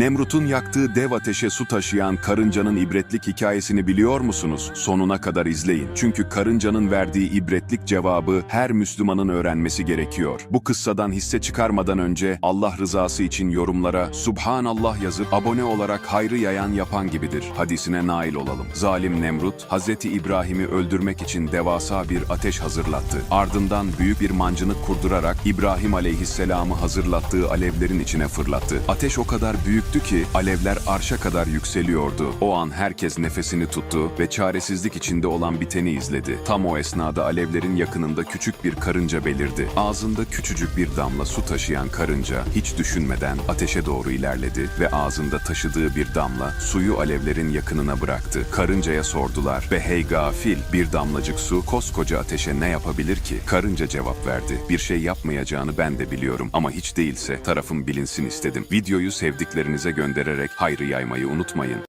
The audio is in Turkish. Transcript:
Nemrut'un yaktığı dev ateşe su taşıyan karıncanın ibretlik hikayesini biliyor musunuz? Sonuna kadar izleyin. Çünkü karıncanın verdiği ibretlik cevabı her Müslümanın öğrenmesi gerekiyor. Bu kıssadan hisse çıkarmadan önce Allah rızası için yorumlara Subhanallah yazıp abone olarak hayrı yayan yapan gibidir. Hadisine nail olalım. Zalim Nemrut, Hazreti İbrahim'i öldürmek için devasa bir ateş hazırlattı. Ardından büyük bir mancınık kurdurarak İbrahim aleyhisselamı hazırlattığı alevlerin içine fırlattı. Ateş o kadar büyüktü ki alevler arşa kadar yükseliyordu. O an herkes nefesini tuttu ve çaresizlik içinde olan biteni izledi. Tam o esnada alevlerin yakınında küçük bir karınca belirdi. Ağzında küçücük bir damla su taşıyan karınca hiç düşünmeden ateşe doğru ilerledi ve ağzında taşıdığı bir damla suyu alevlerin yakınına bıraktı. Karıncaya sordular ve hey gafil bir damlacık su koskoca ateşe ne yapabilir ki? Karınca cevap verdi. Bir şey yapmayacağını ben de biliyorum ama hiç değilse tarafım bilinsin istedim. Videoyu sevdiklerinize göndererek hayrı yaymayı unutmayın.